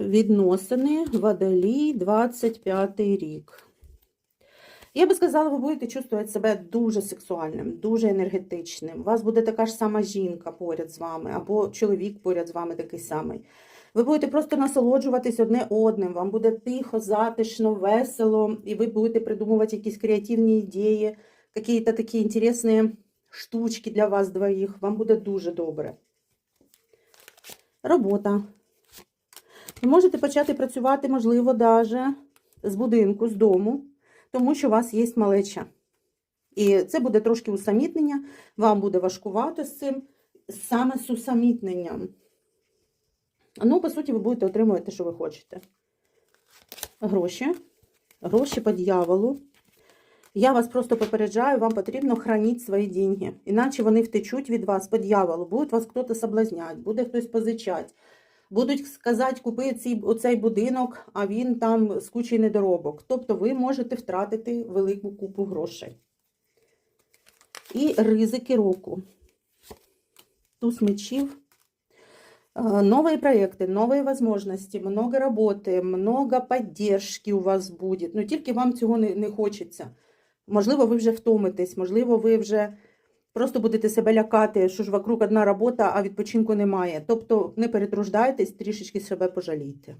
Відносини Водолій 25 рік. Я би сказала, ви будете чувствувати себе дуже сексуальним, дуже енергетичним. У вас буде така ж сама жінка поряд з вами, або чоловік поряд з вами такий самий. Ви будете просто насолоджуватись одне одним, вам буде тихо, затишно, весело, і ви будете придумувати якісь креативні ідеї, якісь такі інтересні штучки для вас двоїх. Вам буде дуже добре. Робота. Ви можете почати працювати, можливо, навіть з будинку, з дому, тому що у вас є малеча. І це буде трошки усамітнення, вам буде важкувато з цим, саме з усамітненням. Ну, по суті, ви будете отримувати те, що ви хочете. Гроші. Гроші по дьяволу. Я вас просто попереджаю, вам потрібно хранити свої деньги. Іначе вони втечуть від вас по дьяволу. Буде вас хтось соблазняти, буде хтось позичати Будуть сказати, купи цей, оцей будинок, а він там з кучий недоробок. Тобто ви можете втратити велику купу грошей. І ризики року. Туз мечів. Э, Новые проекты, новые возможности, много роботи, много поддержки у вас буде. Ну тільки вам цього не, не хочеться. Можливо, ви вже втомитесь, можливо, ви вже просто будете себе лякати, що ж вокруг одна робота, а відпочинку немає. Тобто не перетруждайтесь, трішечки себе пожалійте.